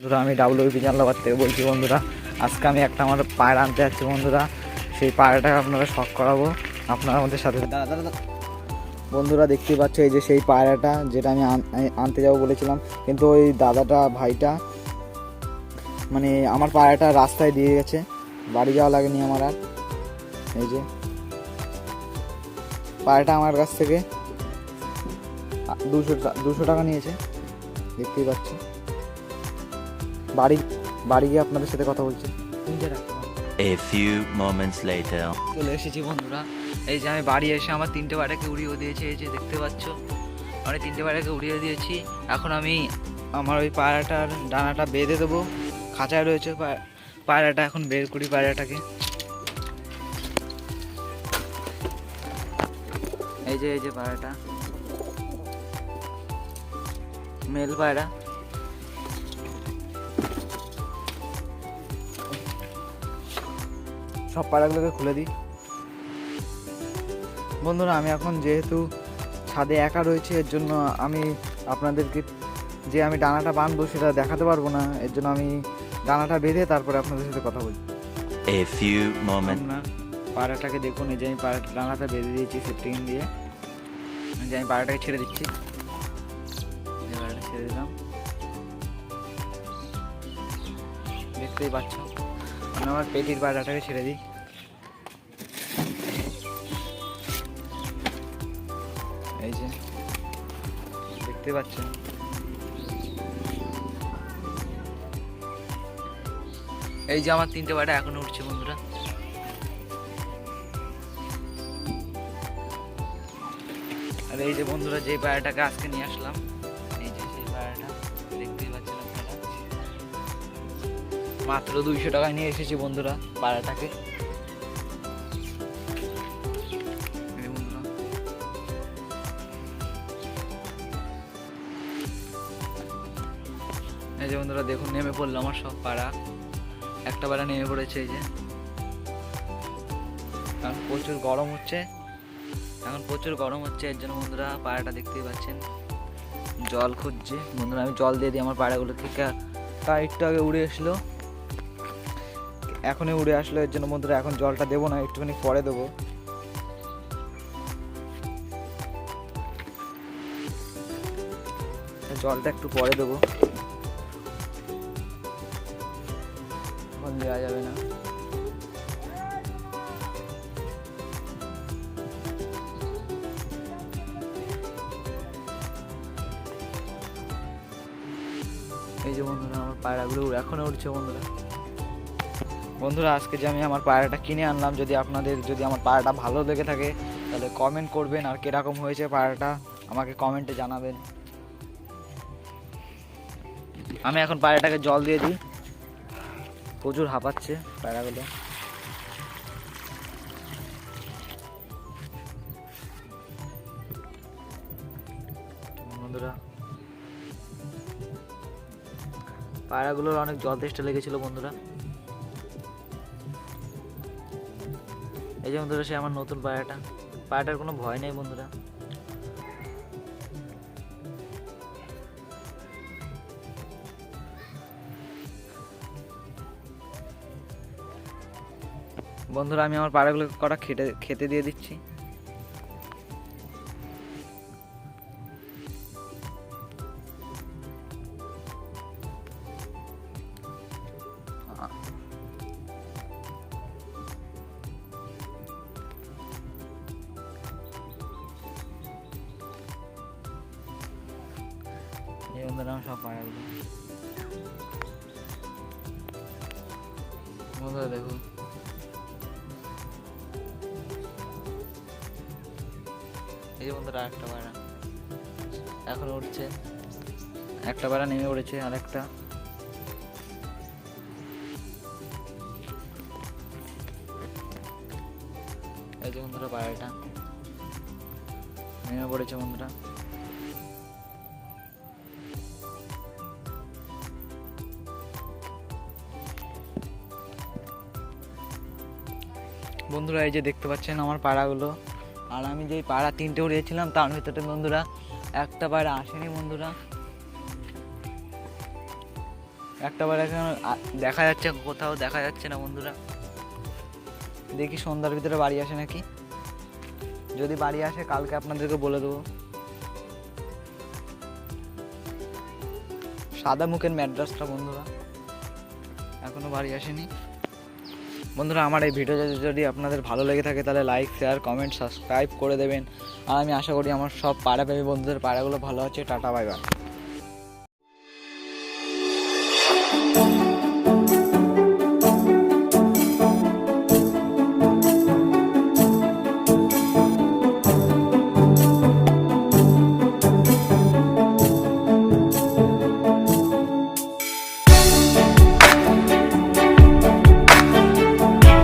বন্ধুরা, আমি ডাব্লিউপি জানলাবার থেকে বলছি বন্ধুরা, আজকে আমি একটা আমার পায়রা আনতে যাচ্ছি বন্ধুরা। সেই পায়রাটাকে আপনারা শখ করাবো, আপনারা আমাদের সাথে। বন্ধুরা, দেখতেই পাচ্ছ এই যে সেই পায়রাটা, যেটা আমি আন- আমি আনতে যাব বলেছিলাম। কিন্তু ওই দাদাটা, ভাইটা মানে আমার পায়রাটা রাস্তায় দিয়ে গেছে। বাড়ি যাওয়া লাগেনি আমার আর। এই যে। পায়রাটা আমার কাছ থেকে দুশো দুশো টাকা নিয়েছে। দেখতেই পাচ্ছ। বাড়ি বাড়ি গিয়ে আপনাদের সাথে কথা বলছি। A few moments later. চলে এসেছি বন্ধুরা। এই যে আমি বাড়ি এসে আমার তিনটে বাড়াকে উড়িয়ে দিয়েছি এই যে দেখতে পাচ্ছ। আমি তিনটে বাড়াকে উড়িয়ে দিয়েছি। এখন আমি আমার ওই পায়রাটার ডানাটা বেঁধে দেবো। খাঁচায় রয়েছে পায়রাটা এখন বের করি পায়রাটাকে। এই যে এই যে পায়রাটা। মেল পায়রা। সব পাড়াগুলোকে খুলে দিই। বন্ধুরা আমি এখন যেহেতু ছাদে একা রয়েছে এর জন্য আমি আপনাদেরকে যে আমি ডানাটা বাঁধবো সেটা দেখাতে পারব না এর জন্য আমি ডানাটা বেঁধে তারপরে আপনাদের সাথে কথা A few moments. আপনার পায়রাটাকে দেখুন এই যে আমি পায়রা ডানাটা বেঁধে দিয়েছি সেফটিং দিয়ে। যে আমি পাড়াটাকে ছেড়ে দিচ্ছি। পায়রাটা ছেড়ে দিলাম। দেখতেই পাচ্ছ। আমার পেটির পায়রাটাকে ছেড়ে দিই। এই যে, দেখতে পাচ্ছেন? এই যে আমার তিনটে পায়রা এখনও উঠছে বন্ধুরা। আর এই যে বন্ধুরা, যে পায়রাটাকে আজকে নিয়ে আসলাম মাত্র দুইশো টাকায় নিয়ে এসেছি বন্ধুরা, পাড়াটাকে। এই যে বন্ধুরা, দেখুন, নেমে পড়ল আমার সব পাড়া। একটা পাড়া নেমে পড়েছে এই যে। কারণ প্রচুর গরম হচ্ছে। এখন প্রচুর গরম হচ্ছে, এর জন্য বন্ধুরা পায়রাটা দেখতেই পাচ্ছেন। জল খুঁজছে। বন্ধুরা, আমি জল দিয়ে দিই আমার পায়রাগুলোকে কা- তা একটু আগে উড়ে আসলো। এখনই উড়ে আসলো, এর জন্য বন্ধুরা এখন জলটা দেবো না, একটুখানি পরে দেবো। জলটা একটু পরে দেবো। এখন দেওয়া যাবে না। এই যে বন্ধুরা, আমার পায়রাগুলো উড়ে- এখনও উঠছে বন্ধুরা। বন্ধুরা, আজকে যে আমি আমার পায়রাটা কিনে আনলাম, যদি আপনাদের, যদি আমার পায়রাটা ভালো লেগে থাকে, তাহলে কমেন্ট করবেন আর কীরকম হয়েছে পায়রাটা, আমাকে কমেন্টে জানাবেন। আমি এখন পায়রাটাকে জল দিয়ে দিই। প্রচুর হাঁপাচ্ছে পায়রাগুলো। বন্ধুরা, পায়রাগুলোর অনেক জল লেগেছিল বন্ধুরা। এই যে বন্ধুরা সে আমার নতুন পায়রাটা পায়রাটার কোনো ভয় নেই বন্ধুরা। বন্ধুরা, আমি আমার পাড়াগুলোকে কটা খেটে খেতে দিয়ে দিচ্ছি। বন্ধুরা আমার সব পায়রাগুলো বন্ধুরা দেখুন। এই যে বন্ধুরা একটা পায়রা এখন উঠছে। একটা পায়রা নেমে পড়েছে আর একটা এই যে বন্ধুরা পায়রাটা নেমে পড়েছে বন্ধুরা। বন্ধুরা, এই যে দেখতে পাচ্ছেন আমার পাড়াগুলো। আর আমি যেই পাড়া তিনটে উড়িয়েছিলাম, তার ভিতরে বন্ধুরা, একটা পায়রা আসেনি বন্ধুরা। একটা বার এখন দেখা যাচ্ছে, কোথাও দেখা যাচ্ছে না বন্ধুরা। দেখি সন্ধ্যার ভিতরে বাড়ি আসে নাকি। যদি বাড়ি আসে, কালকে আপনাদেরকে বলে দেবো। সাদা মুখের ম্যাড্রাসটা বন্ধুরা, এখনও বাড়ি আসেনি। বন্ধুরা, আমার এই ভিডিও যদি আপনাদের ভালো লেগে থাকে, তাহলে লাইক শেয়ার কমেন্ট সাবস্ক্রাইব করে দেবেন। আর আমি আশা করি আমার সব পাড়া পেয়ে বন্ধুদের পাড়াগুলো ভালো আছে। Tata bye bye